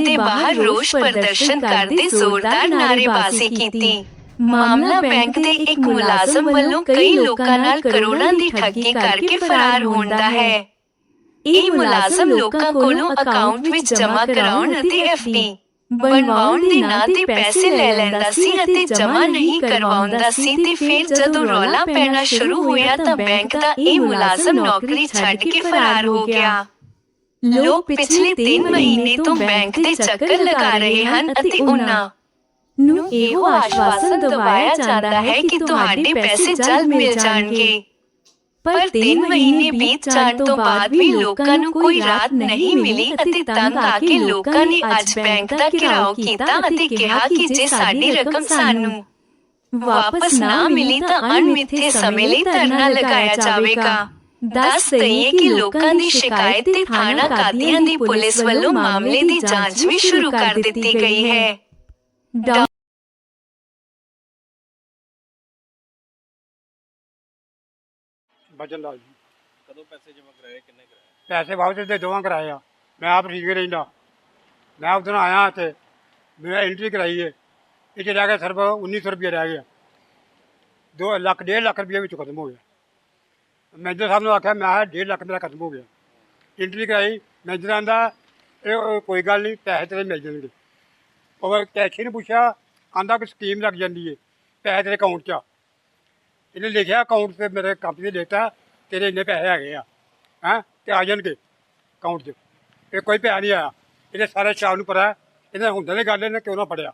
ਦੇ ਬਾਹਰ ਰੋਸ ਪ੍ਰਦਰਸ਼ਨ ਕਰਦੇ ਜ਼ੋਰਦਾਰ ਨਾਅਰੇਬਾਜ਼ੀ ਕੀਤੀ ਮਾਮਲਾ ਬੈਂਕ ਦੇ ਇੱਕ ਮੁਲਾਜ਼ਮ ਵੱਲੋਂ ਕਈ ਲੋਕਾਂ ਨਾਲ ਕਰੋੜਾਂ ਦੀ ਠੱਗੀ ਕਰਕੇ ਫਰਾਰ ਹੋਣ ਦਾ ਹੈ ਇਹ ਮੁਲਾਜ਼ਮ ਲੋਕਾਂ ਕੋਲੋਂ ਅਕਾਊਂਟ ਵਿੱਚ ਜਮ੍ਹਾਂ ਕਰਾਉਣ ਅਤੇ ਐਫਡੀ ਬਣਵਾਉਣ ਦੇ ਨਾਂ ਤੇ ਪੈਸੇ ਲੈ ਲੈਂਦਾ ਸੀ ਅਤੇ ਜਮ੍ਹਾਂ ਨਹੀਂ ਕਰਵਾਉਂਦਾ ਸੀ ਤੇ ਫਿਰ ਜਦੋਂ ਰੌਲਾ ਪੈਣਾ ਸ਼ੁਰੂ ਹੋਇਆ ਤਾਂ ਬੈਂਕ ਦਾ ਇਹ ਮੁਲਾਜ਼ਮ ਨੌਕਰੀ ਛੱਡ ਕੇ ਫਰਾਰ ਹੋ ਗਿਆ ਲੋਕ ਪਿਛਲੇ 3 ਮਹੀਨੇ ਤੋਂ ਬੈਂਕ ਦੇ ਚੱਕਰ ਲਗਾ ਰਹੇ ਹਨ ਅਤੇ ਉਹਨਾਂ ਨੂੰ ਇਹੋ ਆਸ਼ਵਾਸਨ ਦਿਵਾਇਆ ਜਾਂਦਾ ਹੈ ਕਿ ਤੁਹਾਡੇ ਪੈਸੇ ਜਲਦ ਮਿਲ ਜਾਣਗੇ ਪਰ 3 ਮਹੀਨੇ ਬੀਤ ਜਾਣ ਤੋਂ ਬਾਅਦ ਵੀ ਲੋਕਾਂ ਨੂੰ ਕੋਈ ਰਾਹਤ ਨਹੀਂ ਮਿਲੀ ਅਤੇ ਤੰਗ ਆ ਕੇ ਲੋਕਾਂ ਨੇ ਅੱਜ ਬੈਂਕ ਦਾ ਘਿਰਾਓ ਕੀਤਾ ਅਤੇ ਕਿਹਾ ਕਿ ਜੇ ਸਾਡੀ ਰਕਮ ਸਾਨੂੰ ਵਾਪਸ ਨਾ ਮਿਲੀ ਤਾਂ ਅਣਮਿੱਥੇ ਸਮੇਂ ਲਈ ਧਰਨਾ ਲਗਾਇਆ ਜਾਵੇਗਾ ਦੱਸ ਦਈਏ ਕਿ ਲੋਕਾਂ ਦੀ ਸ਼ਿਕਾਇਤ ਤੇ ਥਾਣਾ ਕਾਦੀਆਂ ਦੀ ਪੁਲਿਸ ਵੱਲੋਂ ਮਾਮਲੇ ਦੀ ਜਾਂਚ ਵੀ ਸ਼ੁਰੂ ਕਰ ਦਿੱਤੀ ਗਈ ਹੈ ਡਾ- ਬਚਨ ਲਾਲ ਜੀ ਕਦੋਂ ਪੈਸੇ ਜਮ੍ਹਾਂ ਕਰਾਏ ਕਿੰਨੇ ਕਰਾਏ ਪੈਸੇ ਵਾਪਸ ਦੇ ਦੋਵਾਂ ਕਰਾਏ ਆ ਮੈਂ ਆਪ ਠੀਕ ਰਹਿੰਦਾ ਮੈਂ ਉਦੋਂ ਆਇਆ ਤੇ ਮੈਂ ਐਂਟਰੀ ਕਰਾਈ ਹੈ ਇਹ 'ਚ ਰਹਿ ਗਿਆ ਸਿਰਫ 1900 ਰੁਪਏ ਰਹਿ ਗਿਆ 2 ਲੱਖ ਡੇਢ ਲੱਖ ਰੁਪਏ ਵਿੱਚ ਖਤਮ ਹੋ ਗਿਆ ਮੈਨੇਜਰ ਸਾਹਿਬ ਨੂੰ ਆਖਿਆ ਮੈਂ ਕਿਹਾ ਡੇਢ ਲੱਖ ਮੇਰਾ ਖਤਮ ਹੋ ਗਿਆ। ਐਂਟਰੀ ਕਰਾਈ ਮੈਨੇਜਰ ਆਂਦਾ ਇਹ ਕੋਈ ਗੱਲ ਨਹੀਂ ਪੈਸੇ ਤੇਰੇ ਮਿਲ ਜਾਣਗੇ। ਉਹ ਕੈਸ਼ੀ ਨੇ ਪੁੱਛਿਆ ਆਂਦਾ ਕਿ ਸਕੀਮ ਲੱਗ ਜਾਂਦੀ ਹੈ ਪੈਸੇ ਤੇਰੇ ਅਕਾਊਂਟ 'ਚ ਆ। ਇਹਨੇ ਲਿਖਿਆ ਅਕਾਊਂਟ ਤੇ ਮੇਰੇ ਕੰਪਨੀ ਦੇ ਦਿੱਤਾ ਤੇਰੇ ਇੰਨੇ ਪੈਸੇ ਹੈਗੇ ਆ ਹੈਂ ਤੇ ਆ ਜਾਣਗੇ ਅਕਾਊਂਟ 'ਚ। ਇਹ ਕੋਈ ਪੈਸਾ ਨਹੀਂ ਆਇਆ। ਇਹਦੇ ਸਾਰੇ ਸ਼ਾਮ ਨੂੰ ਪਤਾ ਇਹਨਾਂ ਹੁੰਦੇ ਨੇ ਗੱਲ ਇਹਨੇ ਕਿਉਂ ਨਾ ਫੜਿਆ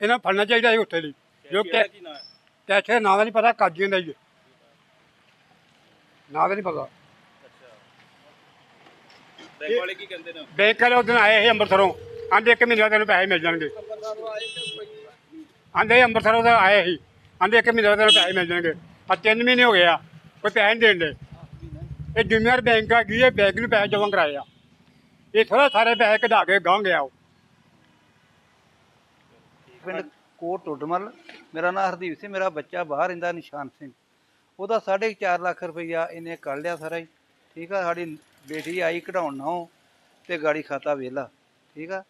ਇਹਨਾਂ ਫੜਨਾ ਚਾਹੀਦਾ ਸੀ ਉੱਥੇ ਲਈ। ਜੋ ਕਿਹੜਾ ਕੀ ਨਾਂ ਦਾ ਨਹੀਂ ਪਤਾ ਕਾਜੀਆਂ ਦਾ ਹੈ। ਨਾਂ ਦਾ ਨਹੀਂ ਪਤਾ। ਬੈਂਕ ਵਾਲੇ ਕੀ ਕਹਿੰਦੇ ਨੇ? ਬੈਂਕ ਵਾਲੇ ਉਦੋਂ ਆਏ ਸੀ ਅੰਮ੍ਰਿਤਸਰੋਂ। ਆਂਦੇ ਇੱਕ ਮਹੀਨੇ ਬਾਅਦ ਤੈਨੂੰ ਪੈਸੇ ਮਿਲ ਜਾਣਗੇ। ਆਂਦੇ ਅੰਮ੍ਰਿਤਸਰੋਂ ਦਾ ਆਏ ਸੀ। ਆਂਦੇ ਇੱਕ ਮਹੀਨੇ ਬਾਅਦ ਤੈਨੂੰ ਪੈਸੇ ਮਿਲ ਜਾਣਗੇ। ਆ ਤਿੰਨ ਮਹੀਨੇ ਹੋ ਗਏ ਆ ਕੋਈ ਪੈਸੇ ਨਹੀਂ ਦੇਣ ਦੇ। ਇਹ ਜੂਨੀਅਰ ਬੈਂਕ ਆ ਗਈ ਬੈਂਕ ਨੂੰ ਪੈਸੇ ਜਮ੍ਹਾਂ ਕਰਾਏ ਆ? ਇਹ ਥੋੜਾ ਸਾਰੇ ਪੈਸੇ ਕਢਾ ਕੇ ਗਾਂ ਗਿਆ ਉਹ। ਪਿੰਡ ਕੋਟ ਟੋਡਮਲ ਮੇਰਾ ਨਾਮ ਹਰਦੀਪ ਸਿੰਘ ਮੇਰਾ ਬੱਚਾ ਬਾਹਰ ਰਹਿੰਦਾ ਨਿਸ਼ਾਨ ਸਿੰਘ। ਉਹਦਾ 4.5 ਲੱਖ ਰੁਪਈਆ ਇਹਨੇ ਕੱਢ ਲਿਆ ਸਾਰਾ ਹੀ। ਠੀਕ ਆ, ਸਾਡੀ ਬੇਟੀ ਆਈ ਕਢਾਉਣ ਨਾ ਤੇ ਗਾੜੀ ਖਾਤਾ ਵੇਲਾ। ਠੀਕ ਆ,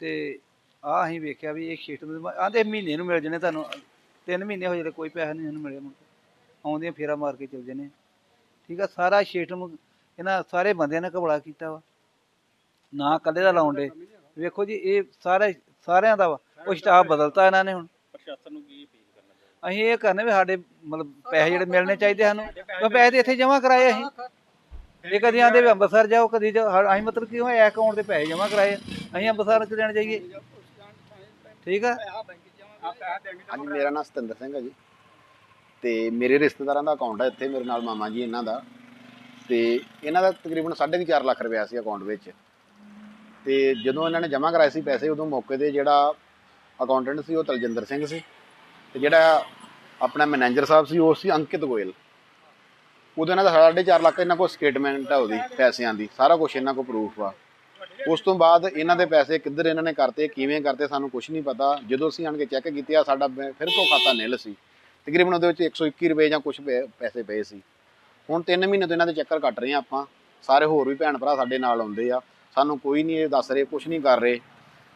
ਤੇ ਆ ਅਸੀਂ ਵੇਖਿਆ ਵੀ ਇਹ ਸ਼ੀਟ ਆਂਦੇ ਮਹੀਨੇ ਨੂੰ ਮਿਲ ਜਣੇ ਤੁਹਾਨੂੰ। ਤਿੰਨ ਮਹੀਨੇ ਹੋ ਜਿਹੜੇ ਕੋਈ ਪੈਸਾ ਨਹੀਂ ਇਹਨੂੰ ਮਿਲਿਆ ਮੁੜ ਕੇ। ਆਉਂਦੀਆਂ ਫੇਰਾ ਮਾਰ ਕੇ ਚਲ ਜਣੇ। ਠੀਕ ਆ, ਸਾਰਾ ਸ਼ੀਟ ਇਹਨਾਂ ਸਾਰੇ ਬੰਦਿਆਂ ਨੇ ਘਬਲਾ ਕੀਤਾ ਵਾ। ਨਾ ਕੱਲੇ ਦਾ ਲਾਉਣ ਦੇ। ਵੇਖੋ ਜੀ, ਇਹ ਸਾਰੇ, ਸਾਰਿਆਂ ਦਾ ਵਾ। ਉਹ ਸਟਾਫ ਬਦਲਤਾ ਇਹਨਾਂ ਨੇ ਹੁਣ। ਪ੍ਰਸ਼ਾਸਨ ਨੂੰ ਕੀ ਅਸੀਂ ਇਹ ਕਰਨੇ ਵੀ ਸਾਡੇ ਮਤਲਬ ਪੈਸੇ ਜਿਹੜੇ ਮਿਲਣੇ ਚਾਹੀਦੇ ਸਾਨੂੰ। ਉਹ ਪੈਸੇ ਤੇ ਇੱਥੇ ਜਮ੍ਹਾਂ ਕਰਾਏ ਅਸੀਂ। ਇਹ ਕਦੀ ਆਂਦੇ ਵੀ ਅੰਮ੍ਰਿਤਸਰ ਜਾਓ ਕਦੀ ਅਸੀਂ ਮਤਲਬ ਕਿ ਉਹ ਅਕਾਊਂਟ ਤੇ ਪੈਸੇ ਜਮ੍ਹਾਂ ਕਰਾਏ? ਅਸੀਂ ਅੰਮ੍ਰਿਤਸਰ ਕਿ ਦੇਣ ਜਾਈਏ? ਠੀਕ ਆ? ਹਾਂਜੀ ਮੇਰਾ ਨਾਮ ਸਤਿੰਦਰ ਸਿੰਘ ਹੈ ਜੀ। ਤੇ ਮੇਰੇ ਰਿਸ਼ਤੇਦਾਰਾਂ ਦਾ ਅਕਾਊਂਟ ਹੈ ਇੱਥੇ ਮੇਰੇ ਨਾਲ ਮਾਮਾ ਜੀ ਇਹਨਾਂ ਦਾ। ਤੇ ਇਹਨਾਂ ਦਾ ਤਕਰੀਬਨ 4.5 ਲੱਖ ਰੁਪਇਆ ਸੀ ਅਕਾਊਂਟ ਵਿੱਚ। ਤੇ ਜਦੋਂ ਇਹਨਾਂ ਨੇ ਜਮ੍ਹਾਂ ਕਰਾਏ ਸੀ ਪੈਸੇ ਉਦੋਂ ਮੌਕੇ ਤੇ ਜਿਹੜਾ ਅਕਾਊਂਟੈਂਟ ਸੀ ਉਹ ਤਲਜਿੰਦਰ ਸਿੰਘ ਸੀ। ਤੇ ਜਿਹੜਾ ਆਪਣਾ ਮੈਨੇਜਰ ਸਾਹਿਬ ਸੀ, ਉਹ ਸੀ ਅੰਕਿਤ ਗੋਇਲ। ਉਹਦੇ ਇਹਨਾਂ ਦਾ 4.5 ਲੱਖ ਇਹਨਾਂ ਕੋਲ ਸਟੇਟਮੈਂਟ ਆ ਉਹਦੀ, ਪੈਸਿਆਂ ਦੀ, ਸਾਰਾ ਕੁਝ ਇਹਨਾਂ ਕੋਲ ਪ੍ਰੂਫ ਆ। ਉਸ ਤੋਂ ਬਾਅਦ ਇਹਨਾਂ ਦੇ ਪੈਸੇ ਕਿੱਧਰ ਇਹਨਾਂ ਨੇ ਕਰਤੇ, ਕਿਵੇਂ ਕਰਤੇ, ਸਾਨੂੰ ਕੁਝ ਨਹੀਂ ਪਤਾ। ਜਦੋਂ ਅਸੀਂ ਆਣ ਕੇ ਚੈੱਕ ਕੀਤੇ ਆ ਸਾਡਾ ਬੈ- ਫਿਰ ਤੋਂ ਖਾਤਾ ਨਿਲ ਸੀ। ਤਕਰੀਬਨ ਉਹਦੇ ਵਿੱਚ 121 ਰੁਪਏ ਜਾਂ ਕੁਝ ਪੈਸੇ ਪਏ ਸੀ। ਹੁਣ 3 ਮਹੀਨੇ ਤੋਂ ਇਹਨਾਂ ਦੇ ਚੱਕਰ ਕੱਟ ਰਹੇ ਆ ਆਪਾਂ। ਸਾਰੇ ਹੋਰ ਵੀ ਭੈਣ ਭਰਾ ਸਾਡੇ ਨਾਲ ਆਉਂਦੇ ਆ। ਸਾਨੂੰ ਕੋਈ ਨਹੀਂ ਇਹ ਦੱਸ ਰਹੇ ਕੁਝ ਨਹੀਂ ਕਰ ਰਹੇ।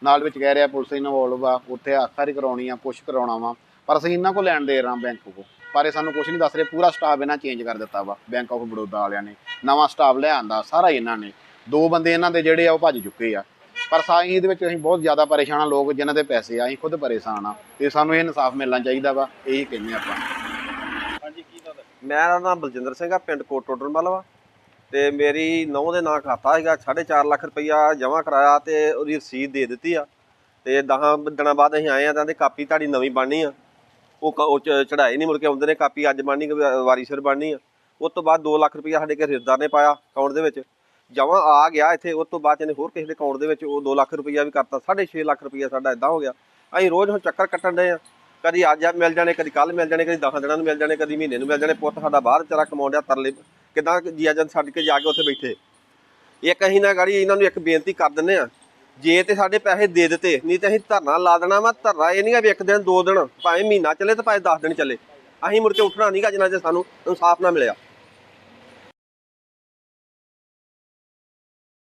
ਨਾਲ ਵਿੱਚ ਕਹਿ ਰਿਹਾ ਪੁਲਿਸ ਇਨਵੋਲਵ ਆ ਉੱਥੇ ਆਖਰੀ ਕਰਾਉਣੀ ਆ ਕੁਝ ਕਰਾਉਣਾ ਵਾ। ਪਰ ਅਸੀਂ ਇਹਨਾਂ ਕੋਲ ਲੈਣ ਦੇ ਰਹਾ ਬੈਂਕ ਕੋ ਪਰ ਇਹ ਸਾਨੂੰ ਕੁਝ ਨਹੀਂ ਦੱਸ ਰਹੇ ਪੂਰਾ ਸਟਾਫ ਇਹਨਾਂ ਚੇਂਜ ਕਰ ਦਿੱਤਾ ਵਾ ਬੈਂਕ ਆਫ ਬੜੌਦਾ ਵਾਲਿਆਂ ਨੇ। ਨਵਾਂ ਸਟਾਫ ਲੈ ਆਂਦਾ ਸਾਰਾ ਹੀ ਇਹਨਾਂ ਨੇ। ਦੋ ਬੰਦੇ ਇਹਨਾਂ ਦੇ ਜਿਹੜੇ ਆ ਉਹ ਭੱਜ ਚੁੱਕੇ ਆ। ਪਰ ਸਾਈ ਇਹਦੇ ਵਿੱਚ ਅਸੀਂ ਬਹੁਤ ਜ਼ਿਆਦਾ ਪਰੇਸ਼ਾਨ ਆ ਲੋਕ ਜਿਨ੍ਹਾਂ ਦੇ ਪੈਸੇ ਆ ਅਸੀਂ ਖੁਦ ਪਰੇਸ਼ਾਨ ਆ। ਤੇ ਸਾਨੂੰ ਇਹ ਇਨਸਾਫ ਮਿਲਣਾ ਚਾਹੀਦਾ ਵਾ ਇਹੀ ਕਹਿੰਦੇ ਆਪਾਂ। ਹਾਂਜੀ ਕੀ ਗੱਲ ਹੈ? ਮੇਰਾ ਨਾਮ ਬਲਜਿੰਦਰ ਸਿੰਘ ਆ ਪਿੰਡ ਕੋਟ ਟੋਡਰਮਲ ਵਾ। ਤੇ ਮੇਰੀ ਨੌਂ ਦੇ ਨਾਂ ਖਾਤਾ ਹੈਗਾ 4.5 ਲੱਖ ਰੁਪਈਆ ਜਮ੍ਹਾਂ ਕਰਾਇਆ ਤੇ ਉਹਦੀ ਰਸੀਦ ਦੇ ਦਿੱਤੀ ਆ। ਤੇ 10 ਦਿਨਾਂ ਬਾਅਦ ਅਸੀਂ ਆਏ ਆ ਤਾਂ ਦੀ ਕਾਪੀ ਤੁਹਾਡੀ ਨਵੀਂ ਬਣਨੀ ਆ। ਉਹ ਕ- ਉਹ ਚੜਾਈ ਨਹੀਂ ਮੁੜ ਕੇ ਆਉਂਦੇ ਨੇ, ਕਾਪੀ ਅੱਜ ਬਣਨੀ ਕਿ ਵਾਰੀ ਸਿਰ ਬਣਨੀ ਆ। ਉਸ ਤੋਂ ਬਾਅਦ 2 ਲੱਖ ਰੁਪਇਆ ਸਾਡੇ ਘਰ ਰਿਸ਼ਤੇਦਾਰ ਨੇ ਪਾਇਆ ਅਕਾਊਂਟ ਦੇ ਵਿੱਚ। ਜਮ੍ਹਾਂ ਆ ਗਿਆ ਇੱਥੇ, ਉਸ ਤੋਂ ਬਾਅਦ ਇਹਨੇ ਹੋਰ ਕਿਸੇ ਦੇ ਅਕਾਊਂਟ ਦੇ ਵਿੱਚ ਉਹ 2 ਲੱਖ ਰੁਪਇਆ ਵੀ ਕਰਤਾ 6.5 ਲੱਖ ਰੁਪਇਆ ਸਾਡਾ ਇਦਾਂ ਹੋ ਗਿਆ। ਅਸੀਂ ਰੋਜ਼ ਹੁਣ ਚੱਕਰ ਕੱਟਣ ਦੇ ਆ। ਕਦੀ ਅੱਜ ਆ ਮਿਲ ਜਾਣੇ, ਕਦੀ ਕੱਲ ਮਿਲ ਜਾਣੇ, ਕਦੀ 10 ਦਿਨਾਂ ਨੂੰ ਮਿਲ ਜਾਣੇ, ਕਦੀ ਮਹੀਨੇ ਨੂੰ ਮਿਲ ਜਾਣੇ। ਪੁੱਤ ਸਾਡਾ ਬਾਹਰ ਵਿਚਾਰਾ ਡਿਆ ਤਰਲੇ, ਕਿਦਾਂ ਜੀਆ ਜਨ ਛੱਡ ਕੇ ਜਾ ਕੇ ਉੱਥੇ ਬੈਠੇ। ਇੱਕ ਅਸੀਂ ਨਾ ਗਾੜੀ ਇਹਨਾਂ ਨੂੰ ਇੱਕ ਬੇਨਤੀ ਕਰ ਦਿੰਦੇ ਆ ਜੇ ਤੇ ਸਾਡੇ ਪੈਸੇ ਦੇ ਦਿੱਤੇ, ਨਹੀਂ ਤੇ ਅਸੀਂ ਧਰਨਾ ਲਾ ਦੇਣਾ ਵਾ, ਧਰਨਾ ਇਹ ਨਹੀਂ ਵੀ ਇੱਕ ਦਿਨ, ਦੋ ਦਿਨ, ਭਾਵੇਂ ਮਹੀਨਾ ਚੱਲੇ ਤੇ ਭਾਵੇਂ 10 ਦਿਨ ਚੱਲੇ। ਅਸੀਂ ਮੁੜ ਕੇ ਉੱਠਣਾ ਨਹੀਂਗਾ ਜਿੰਨਾ ਚਿਰ ਸਾਨੂੰ ਇਨਸਾਫ ਨਾ ਮਿਲਿਆ।